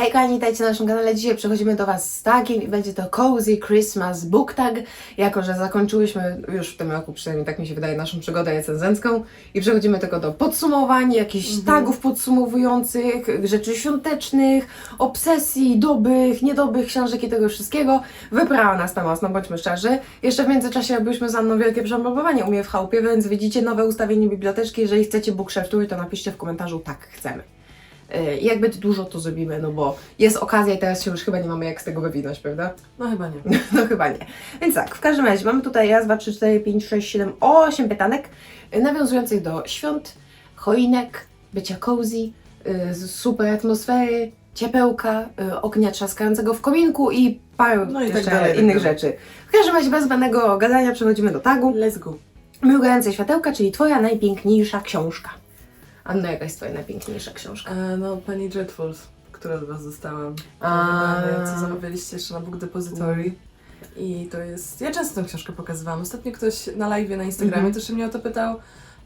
Hej kochani, witajcie na naszym kanale. Dzisiaj przechodzimy do Was z tagiem i będzie to Cozy Christmas Book Tag. Jako, że zakończyłyśmy już w tym roku, przynajmniej tak mi się wydaje, naszą przygodę recenzencką i przechodzimy tylko do podsumowań, jakichś tagów podsumowujących, rzeczy świątecznych, obsesji, dobrych, niedobrych książek i tego wszystkiego. Wybrała nas ta mocno, bądźmy szczerzy. Jeszcze w międzyczasie robiliśmy za mną wielkie przemalowanie u mnie w chałupie, więc widzicie nowe ustawienie biblioteczki. Jeżeli chcecie Bookshare Tour, to napiszcie w komentarzu tak, chcemy. Y, Jak będzie dużo, to zrobimy, no bo jest okazja i teraz się już chyba nie mamy jak z tego wywinąć, prawda? No chyba nie. No chyba nie. Więc tak, w każdym razie mamy tutaj raz, dwa, trzy, cztery, pięć, sześć, siedem, osiem pytanek y, nawiązujących do świąt, choinek, bycia cozy, z super atmosfery, ciepełka, ognia trzaskającego w kominku i paru No i tak jeszcze dalej, tak innych dalej. rzeczy. W każdym razie bez zbędnego gadania przechodzimy do tagu. Let's go. Mrugające światełka, czyli Twoja najpiękniejsza książka. Anna, jaka jest Twoja najpiękniejsza książka? E, no, pani Dreadfuls, która od Was dostałam. A. Co zamawialiście jeszcze na Book Depository. I to jest... Ja często tę książkę pokazywałam. Ostatnio ktoś na live na Instagramie Mhm. też mnie o to pytał.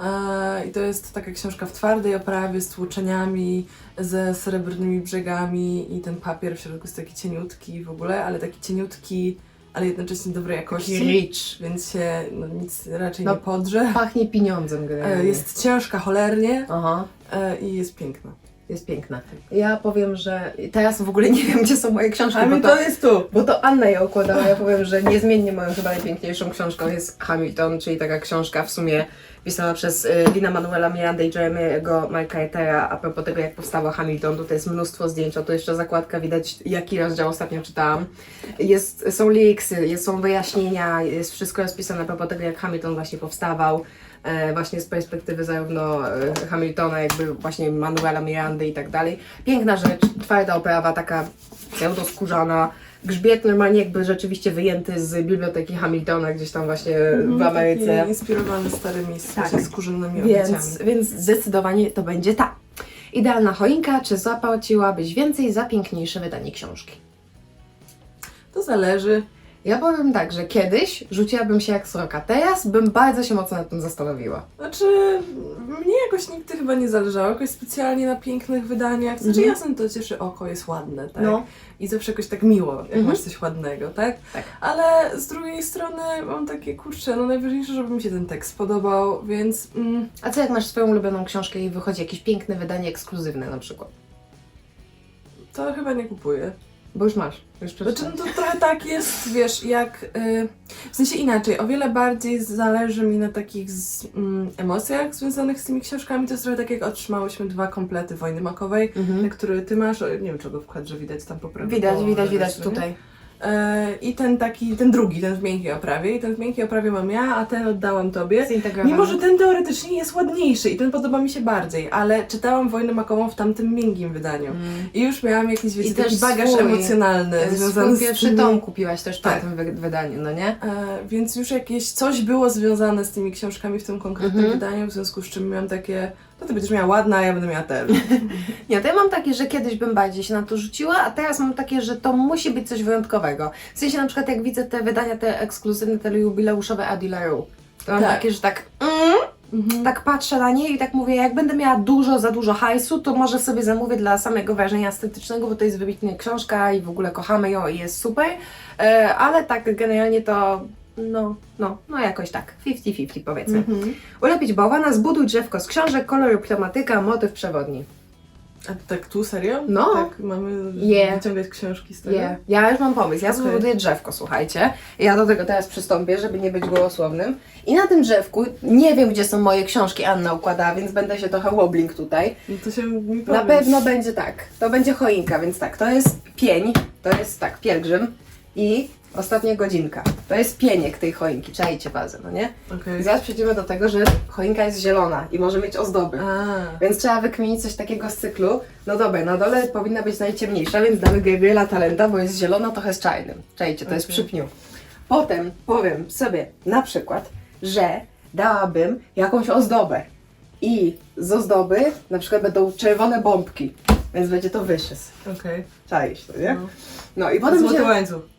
E, I to jest taka książka w twardej oprawie, z tłoczeniami, ze srebrnymi brzegami i ten papier w środku jest taki cieniutki w ogóle, ale taki cieniutki, ale jednocześnie dobrej jakości. Taki rich. Więc się no, nic raczej No, nie podrze. Pachnie pieniądzem generalnie. jest ciężka cholernie Aha. e, i jest piękna. Jest piękna. Ja powiem, że teraz w ogóle nie wiem, gdzie są moje książki, bo to, jest tu. bo to Anna je układała. Ja powiem, że niezmiennie moją chyba najpiękniejszą książką jest Hamilton, czyli taka książka w sumie pisana przez y, Lina Manuela Miranda i Jeremy'ego McCartera a propos tego, jak powstała Hamilton. Tutaj jest mnóstwo zdjęć, a tu jeszcze zakładka, widać jaki rozdział ostatnio czytałam. Jest, są liksy, jest, są wyjaśnienia, jest wszystko rozpisane a propos tego, jak Hamilton właśnie powstawał. E, właśnie z perspektywy zarówno e, Hamiltona, jakby właśnie Manuela Mirandy i tak dalej. Piękna rzecz, twarda oprawa, taka pseudoskórzana, grzbiet normalnie jakby rzeczywiście wyjęty z biblioteki Hamiltona gdzieś tam właśnie w Ameryce. Taki inspirowany starymi Tak. skórzanymi Więc, więc zdecydowanie to będzie ta. Idealna choinka, czy zapłaciłabyś więcej za piękniejsze wydanie książki? To zależy. Ja powiem tak, że kiedyś rzuciłabym się jak sroka, teraz bym bardzo się mocno nad tym zastanowiła. Znaczy, mnie jakoś nigdy chyba nie zależało jakoś specjalnie na pięknych wydaniach. Znaczy, Mhm. jasne, to cieszy oko, jest ładne, tak? No. I zawsze jakoś tak miło, jak Mhm. masz coś ładnego, tak? Tak. Ale z drugiej strony mam takie, kurczę, no najważniejsze, żeby mi się ten tekst podobał, więc... Mm, A co jak masz swoją ulubioną książkę i wychodzi jakieś piękne wydanie ekskluzywne na przykład? to chyba nie kupuję. Bo już masz, już Znaczy, no to trochę tak jest, wiesz, jak. Y, w sensie inaczej, o wiele bardziej zależy mi na takich z, mm, emocjach związanych z tymi książkami. To jest trochę tak, jak otrzymałyśmy dwa komplety Wojny Makowej, Mhm. które ty masz. o, Nie wiem, czego w kadrze widać tam po prawej. Widać, widać, widać tutaj. E, I ten taki, ten drugi, ten w miękkiej oprawie. I ten w miękkiej oprawie mam ja, a ten oddałam tobie. Mimo, że ten teoretycznie jest ładniejszy i ten podoba mi się bardziej, ale czytałam Wojnę Makową w tamtym miękkim wydaniu. Mm. I już miałam jakiś, wiecie, I taki bagaż swój, emocjonalny związany z pierwszy tymi- tom kupiłaś też w Tak. tamtym wy- wydaniu, no nie? E, więc już jakieś coś było związane z tymi książkami w tym konkretnym Mhm. wydaniu, w związku z czym miałam takie, no ty będziesz miała ładna, a ja będę miała ten. Nie, to ja mam takie, że kiedyś bym bardziej się na to rzuciła, a teraz mam takie, że to musi być coś wyjątkowego. W sensie na przykład jak widzę te wydania, te ekskluzywne, te jubileuszowe Adileru, to mam Tak. takie, że tak, mm, Mhm. tak patrzę na nie i tak mówię, jak będę miała dużo, za dużo hajsu, to może sobie zamówię dla samego wrażenia estetycznego, bo to jest wybitna książka i w ogóle kochamy ją i jest super, e, ale tak generalnie to, no, no, no jakoś tak, 50-50 powiedzmy. Mhm. Ulepić bałwana, zbuduj drzewko z książek, kolor, tematyka, motyw przewodni. A tak tu serio? No. Tak, mamy Je. wyciągać książki z tego? Nie, ja już mam pomysł. Ja zbuduję drzewko, słuchajcie. Ja do tego teraz przystąpię, żeby nie być gołosłownym. I na tym drzewku, nie wiem gdzie są moje książki, Anna układała, więc będę się trochę wobbling tutaj. No to się mi Na pewno będzie tak. To będzie choinka, więc tak, to jest pień, to jest tak, pielgrzym i ostatnia godzinka. To jest pieniek tej choinki, czajcie bazę, no nie? I zaraz przejdziemy do tego, że choinka jest zielona i może mieć ozdoby. A, Więc trzeba wykminić coś takiego z cyklu. No dobra, na dole powinna być najciemniejsza, więc damy Gabriela Talenta, bo jest zielona trochę z czarnym. Czajcie, to jest Okej. przy pniu. Potem powiem sobie na przykład, że dałabym jakąś ozdobę. I z ozdoby na przykład będą czerwone bombki, więc będzie to wyszys. okej. Czaisz to, nie? No. No i potem Złoty się... łańcuch.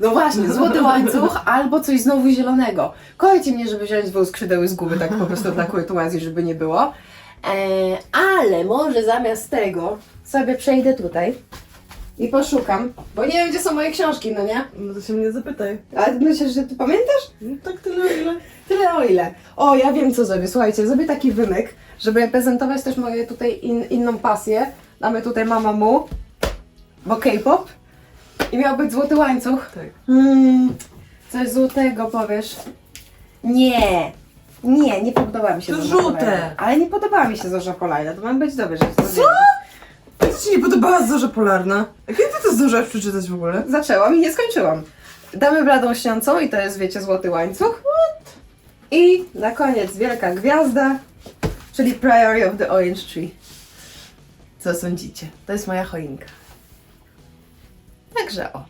No właśnie, złoty łańcuch albo coś znowu zielonego. Kolejcie mnie, żeby wziąć dwóch skrzydeł z guby, tak po prostu dla kurtuazji, żeby nie było. E, ale może zamiast tego sobie przejdę tutaj i poszukam, bo nie wiem, gdzie są moje książki, no nie? No to się mnie zapytaj. Ale myślisz, że ty pamiętasz? No tak tyle, o ile. Tyle o ile. O, ja wiem, co zrobię. Słuchajcie, zrobię taki wymyk, żeby reprezentować też moje tutaj in, inną pasję. Mamy tutaj Mama Mu, bo K-pop. I miał być złoty łańcuch. Tak. Hmm, coś złotego powiesz. Nie. Nie, nie podoba mi się To Zorza żółte. Ale nie podoba mi się Zorza Polajna, to mam być dobre, że to Co? A ci się nie podobała Zorza Polarna? A kiedy ty to zdążyłaś przeczytać w ogóle? Zaczęłam i nie skończyłam. Damy bladą śniącą i to jest, wiecie, złoty łańcuch. I na koniec wielka gwiazda, czyli Priory of the Orange Tree. Co sądzicie? To jest moja choinka. Także o.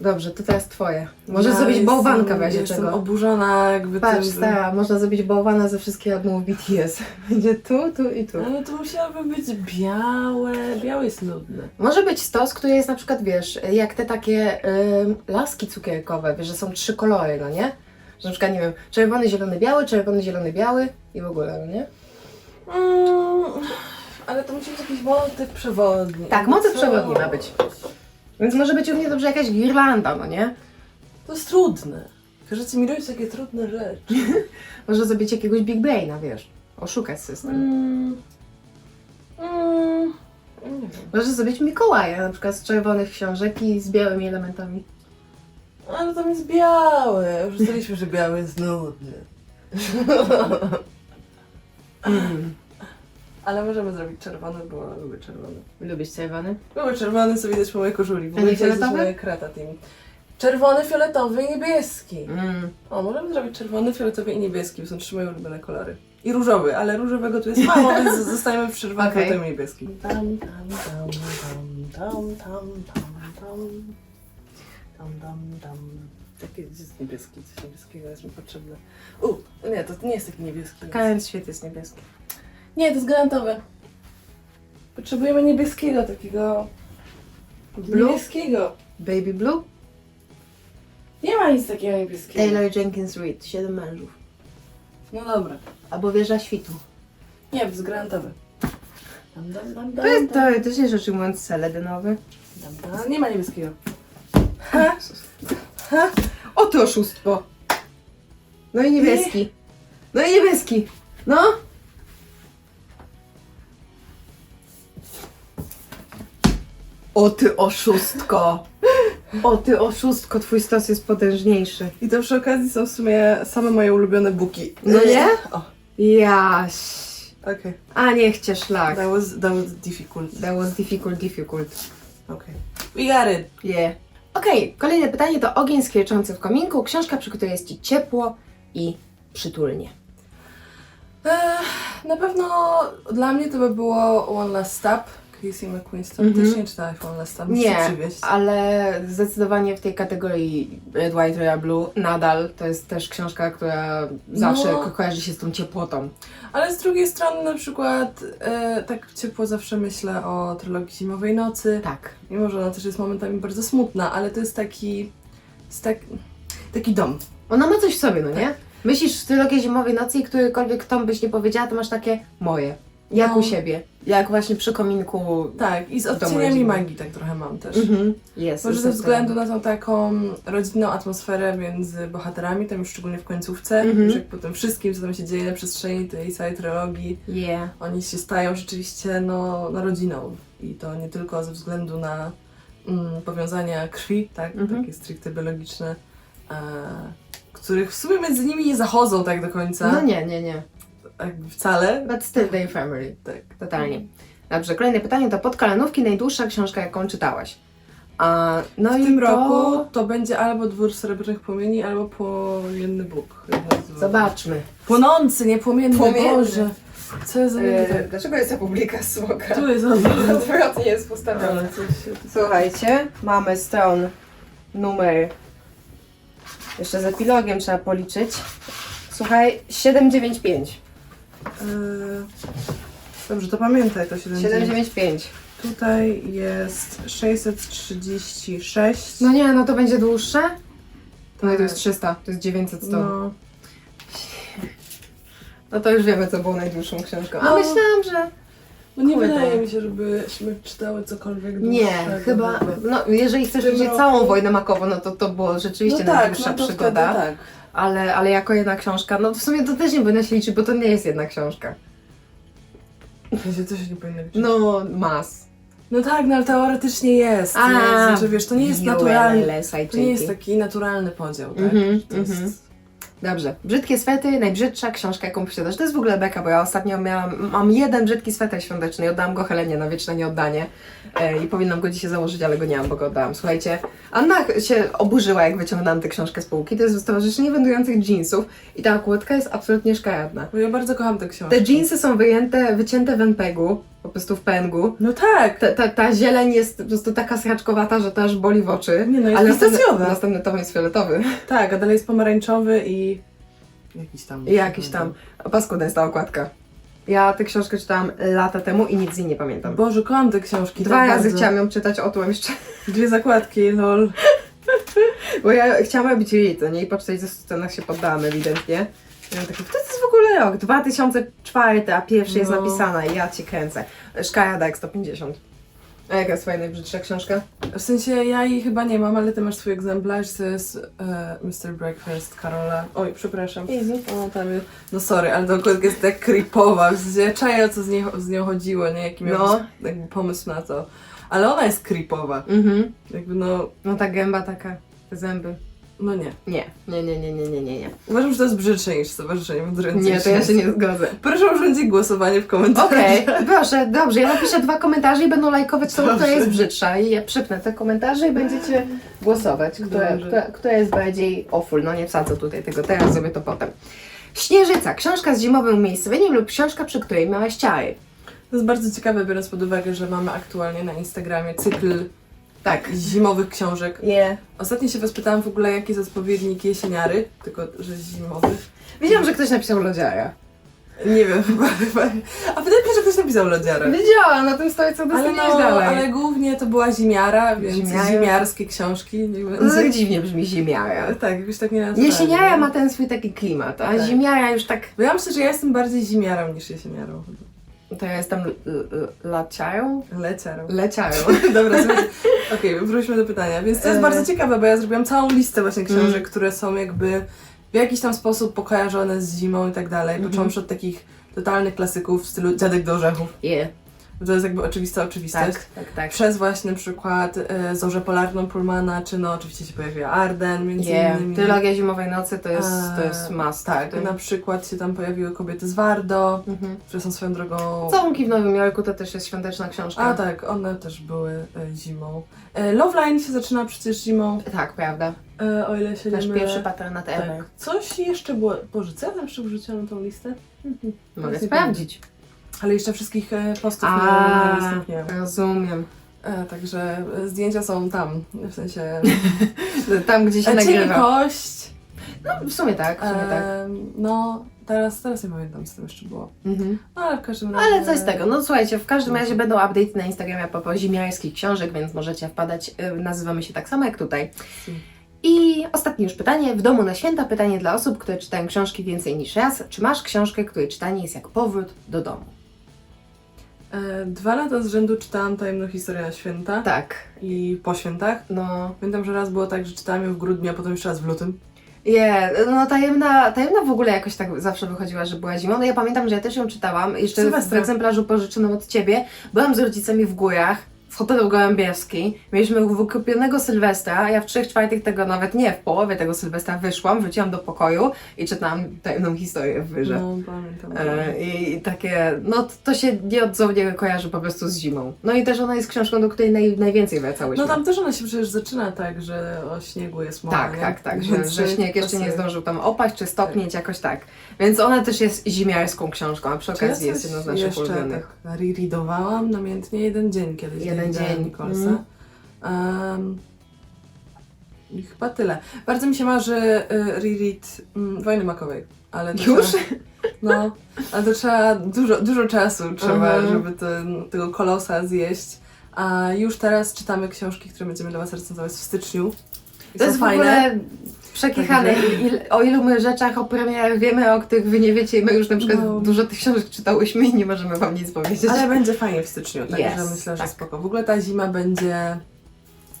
Dobrze, to teraz twoje. Może Ja zrobić jestem- bałwanka w razie Jestem czego. oburzona jakby Patrz, tym, można zrobić bałwana ze wszystkich albumów BTS. Będzie tu, tu i tu. Ale to musiałoby być białe. Białe jest nudne. Może być stos, który jest na przykład, wiesz, jak te takie ym, laski cukierkowe, wiesz, że są trzy kolory, no nie? Że na przykład, nie wiem, czerwony, zielony, biały, czerwony, zielony, biały i w ogóle, no nie? Mm, ale to musi być jakiś motyw przewodni. Tak, motyw co? przewodni ma być. Więc może być równie dobrze jakaś girlanda, no nie? To jest trudne. Każecie mi robić takie trudne rzeczy. Może zrobić jakiegoś big braina, wiesz, oszukać system. Mm. Mm. Nie wiem. Może zrobić Mikołaja, na przykład z czerwonych książek i z białymi elementami. Ale tam jest białe. Już ustaliliśmy, że biały jest nudny. Ale możemy zrobić czerwony, bo lubię czerwony. Lubisz czerwony? Lubię czerwony, co widać po mojej koszuli. W A nie fioletowy? krata tymi. Czerwony, fioletowy i niebieski. Mm. O, możemy zrobić czerwony, fioletowy i niebieski, bo są trzy moje ulubione kolory. I różowy, ale różowego tu jest mało, więc zostajemy przy czerwonym, fioletowym i niebieskim. Tam, tam, tam, tam, tam, tam, tam, tam. Tam, tam, tam. Taki jest niebieski, coś niebieskiego jest mi potrzebne. U, nie, to nie jest taki niebieski. Kając świat jest niebieski. Nie, to jest granatowe. Potrzebujemy niebieskiego, takiego... Blue? Niebieskiego. Baby Blue? Nie ma nic takiego niebieskiego. Taylor Jenkins Reid, Siedem mężów. No dobra. Albo Wieża Świtu. Nie, to jest granatowy. Dam, dam, dam, dam, To jest dam, teoretycznie rzecz ujmując seledynowy. dam, dam. Nie ma niebieskiego. Ha! Ha! O to oszustwo! No i niebieski. No i niebieski. No! O ty oszustko! O ty oszustko, twój stos jest potężniejszy. I to przy okazji są w sumie same moje ulubione buki. No nie? O, Jaś. okej. A niech cię szlak. That was, that was difficult. That was difficult, difficult. Okay. We got it. Yeah. Okej, kolejne pytanie to ogień skwierczący w kominku. Książka przygotuje ci ciepło i przytulnie. Ech, na pewno dla mnie to by było One Last Stop. Casey McQuiston. Mhm. Też nie czytałaś One Last Stop. Musisz Nie, przywieźć. ale zdecydowanie w tej kategorii White, Royal Blue nadal to jest też książka, która zawsze No. ko- kojarzy się z tą ciepłotą. Ale z drugiej strony na przykład e, tak ciepło zawsze myślę o trylogii Zimowej Nocy. Tak. Mimo, że ona też jest momentami bardzo smutna, ale to jest taki... Jest tak, taki dom. Ona ma coś w sobie, no nie? Myślisz w trylogię Zimowej Nocy i którykolwiek tom byś nie powiedziała, to masz takie moje. Jak No. u siebie. Jak właśnie przy kominku. Tak, i z odcieniami magii tak trochę mam też. Mhm. Jest. Może jest ze to względu na tą taką rodzinną atmosferę między bohaterami, tam już szczególnie w końcówce, Mhm. że jak po tym wszystkim, co tam się dzieje na przestrzeni tej całej trylogii, Yeah. oni się stają rzeczywiście no, no rodziną. I to nie tylko ze względu na mm, powiązania krwi, tak, Mhm. takie stricte biologiczne, e, których w sumie między nimi nie zachodzą tak do końca, No nie, nie, nie. Jakby wcale. But still their family. Tak. Totalnie. Dobrze, kolejne pytanie to podkalenówki, najdłuższa książka, jaką czytałaś. A, no W i tym to... roku to będzie albo Dwór Srebrnych Płomieni, albo Płomienny Bóg. Zobaczmy. Płonący, nie płomienny, Płomienny. Boże. Co jest za E, dlaczego jest Republika Smoka? Tu jest. Odwrotnie jest się... Słuchajcie, mamy stron numer... Jeszcze z epilogiem trzeba policzyć. Słuchaj, 795. Eee, Dobrze, to pamiętaj to 7. 795. Tutaj jest 636. No nie, no to będzie dłuższe? To Tak. to jest 300, to jest 900 stron. No. No. to już wiemy, co było najdłuższą książką. A No. myślałam, że No nie Kurde. wydaje mi się, żebyśmy czytały cokolwiek Nie, dłuższego chyba, no jeżeli chcesz W tym widzieć roku- całą wojnę makową, no to to było rzeczywiście no tak, najdłuższa no to przygoda. Wtedy tak. Ale, ale jako jedna książka, no w sumie to też nie powinno się liczyć, bo to nie jest jedna książka. Ja się coś nie powinno liczyć. No, mas. No tak, no ale teoretycznie jest. A, nie? Znaczy wiesz, to nie jest naturalny. To nie jest taki naturalny podział, tak? Mhm, to jest... mhm. Dobrze. Brzydkie swety, najbrzydsza książka, jaką posiadasz. To jest w ogóle beka, bo ja ostatnio miałam, mam jeden brzydki sweter świąteczny i oddałam go Helenie na wieczne nieoddanie. E, I powinnam go dzisiaj założyć, ale go nie mam, bo go oddałam. Słuchajcie, Anna się oburzyła, jak wyciągnęłam tę książkę z półki. To jest Stowarzyszenie Wędrujących Jeansów i ta okładka jest absolutnie szkaradna. Bo ja bardzo kocham tę książkę. Te jeansy są wyjęte, wycięte w NPEG-u, po prostu w pęgu. No tak! Ta, ta, ta zieleń jest po prostu taka sraczkowata, że to aż boli w oczy. Nie no, jest ale następny, następny tom jest fioletowy. Tak, a dalej jest pomarańczowy i... Jakiś tam. I jakiś tam. Paskudna jest ta okładka. Ja tę książkę czytałam lata temu i nic z niej nie pamiętam. Boże, kocham te książki. Dwa tak razy bardzo. chciałam ją czytać, otłem jeszcze, Dwie zakładki, lol. bo ja chciałam robić read, nie? I po 40 scenach się poddałam ewidentnie. Ja takie, to jest w ogóle rok, 2004, a pierwszy jest No. napisana i ja cię kręcę. Szkaja Dek 150. A jaka jest twoja najbrzydsza książka? W sensie ja jej chyba nie mam, ale ty masz swój egzemplarz, to jest e, Mr. Breakfast Karola. Oj, przepraszam. O, tam jest. No sorry, ale ta okładka jest tak creepowa. W sensie ja czaję o co z, niej, z nią chodziło, nie? Jaki miał No. jakby pomysł na to. Ale ona jest creepowa. Mhm. Jakby no, No ta gęba taka, te zęby. No nie. Nie, nie, nie, nie, nie, nie, nie. Nie, Uważam, że to jest brzydsze niż Stowarzyszenie Wędrujących nie to ja się nie zgodzę. Proszę o urzędzie głosowanie w komentarzach. Okej, proszę, dobrze, ja napiszę dwa komentarze i będą lajkować tą, która Dobrze. jest brzydsza i ja przypnę te komentarze i będziecie głosować, która, Dobrze. która, która jest bardziej awful. No nie wsadzę tutaj tego teraz, zrobię to potem. Śnieżyca, książka z zimowym umiejscowieniem lub książka, przy której miałeś ciary. To jest bardzo ciekawe, biorąc pod uwagę, że mamy aktualnie na Instagramie cykl Tak. zimowych książek. Nie. Ostatnio się was pytałam w ogóle, jaki jest odpowiednik jesieniary, tylko że zimowy. Wiedziałam, że ktoś napisał lodziara. Nie wiem, chyba, chyba. A wydaje mi się, że ktoś napisał lodziarę. Wiedziałam, na tym stoi co Ale, no, dalej. ale głównie to była zimiara, więc Zimiara. zimiarskie książki. No, tak dziwnie brzmi zimiara. tak, jakoś tak nie naturalnie. Jesieniara ma ten swój taki klimat, a Tak. zimiara już tak... Bo ja myślę, że ja jestem bardziej zimiarą niż jesieniarą. To ja jestem l- l- laciarą? Leciarą. Leciarą. Dobra, słuchajcie. Okej, wróćmy do pytania. Więc to jest E. bardzo ciekawe, bo ja zrobiłam całą listę właśnie książek, Mm. które są jakby w jakiś tam sposób pokojarzone z zimą i tak dalej. Mhm. Począwszy od takich totalnych klasyków w stylu Dziadek do orzechów. Yeah. To jest jakby oczywista oczywistość. Tak, tak, tak. Przez właśnie na przykład e, Zorzę Polarną Pullmana, czy no oczywiście się pojawiła Arden między Yeah. innymi. Trylogia Zimowej Nocy to jest, to Eee, jest must. Tak, To- na przykład się tam pojawiły Kobiety z Wardo, Mhm. które są swoją drogą... Całunki w Nowym Jorku to też jest świąteczna książka. A tak, one też były e, zimą. E, Love Line się zaczyna przecież zimą, Tak, prawda. e, o ile się Nasz nie mylę. pierwszy patronat ever. Tak. Coś jeszcze było. Boże, co ja tam jeszcze wrzuciłam tą listę? Mogę Nie sprawdzić. Ale jeszcze wszystkich e, postów nie, nie A, udostępniałam. rozumiem. E, także e, zdjęcia są tam, w sensie... Tam, gdzie się E, Cień i nagrywa. kość. No, w sumie tak, w sumie tak. E, no, teraz, teraz nie pamiętam, co tam jeszcze było. Mhm. No, ale w każdym razie... Ale coś z tego. No słuchajcie, w każdym razie będą update'y na Instagramie a propos zimiarskich książek, więc możecie wpadać. Y, Nazywamy się tak samo jak tutaj. I ostatnie już pytanie. W domu na święta pytanie dla osób, które czytają książki więcej niż raz. Czy masz książkę, której czytanie jest jak powrót do domu? E, dwa lata z rzędu czytałam Tajemną Historię na święta Tak. i po świętach. No, Pamiętam, że raz było tak, że czytałam ją w grudniu, a potem jeszcze raz w lutym. Je, no tajemna, tajemna w ogóle jakoś tak zawsze wychodziła, że była zimą. No ja pamiętam, że ja też ją czytałam, jeszcze w Sylwestra. egzemplarzu pożyczonym od Ciebie. Byłam z rodzicami w górach, w hotelu Gołębieski. Mieliśmy wykupionego Sylwestra, a ja w trzech czwartych tego, nawet nie, w połowie tego Sylwestra wyszłam, wróciłam do pokoju i czytałam tajemną historię w wyrze. No, pamiętam. E, I takie, no to się nieodzownie kojarzy po prostu z zimą. No i też ona jest książką, do której naj, najwięcej wracałyśmy. No tam też ona się przecież zaczyna tak, że o śniegu jest mowa, Tak, nie? tak, tak, że, że śnieg jeszcze nie zdążył tam opaść czy stopnieć, jakoś tak. Więc ona też jest zimiarską książką, a przy okazji jest jedną z naszych jeszcze ulubionych. tak rereadowałam namiętnie jeden dzień kiedyś. Jeden Davida dzień, Nicholsa. mhm. Em, I chyba tyle. Bardzo mi się marzy y, reread mm, Wojny Makowej. Ale to Już? Trzeba, no, ale to trzeba dużo, dużo czasu trzeba, Mhm. żeby ten, tego kolosa zjeść. A już teraz czytamy książki, które będziemy dla Was recenzować w styczniu. I To są jest w fajne. ogóle przekichane. Il, o ilu my rzeczach, o premierach wiemy, o których wy nie wiecie i my już na przykład No. dużo tych książek czytałyśmy i nie możemy wam nic powiedzieć. Ale będzie fajnie w styczniu, także Yes, myślę, że tak. spoko. W ogóle ta zima będzie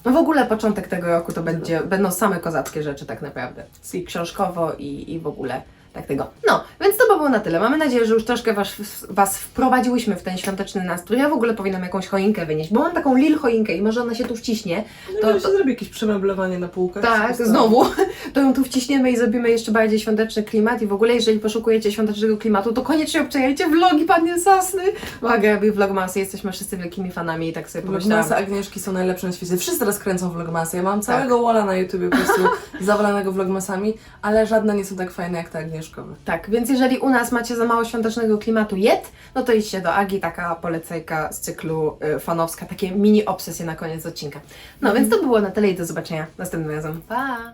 No w ogóle początek tego roku to będzie, będą same kozackie rzeczy tak naprawdę. I książkowo i, i w ogóle tak tego. No, więc to by było na tyle. Mamy nadzieję, że już troszkę was, was wprowadziłyśmy w ten świąteczny nastrój. Ja w ogóle powinnam jakąś choinkę wynieść, bo mam taką lil choinkę i może ona się tu wciśnie. To, To- się zrobi jakieś przemeblowanie na półkach. Tak, znowu. To ją tu wciśniemy i zrobimy jeszcze bardziej świąteczny klimat. I w ogóle, jeżeli poszukujecie świątecznego klimatu, to koniecznie obczajajcie vlogi Panny Sasny. Uwaga, robię vlogmasy, jesteśmy wszyscy wielkimi fanami i tak sobie pomyślałam. Vlogmasy Agnieszki są najlepsze na świecie. Wszyscy teraz kręcą vlogmasy. Ja mam całego walla na YouTubie po prostu zawalanego vlogmasami, ale żadne nie są tak fajne jak te Tak, więc jeżeli u nas macie za mało świątecznego klimatu jed, no to idźcie do Agi, taka polecajka z cyklu y, fanowska, takie mini obsesje na koniec odcinka. No więc to było na tyle i do zobaczenia następnym razem. Pa!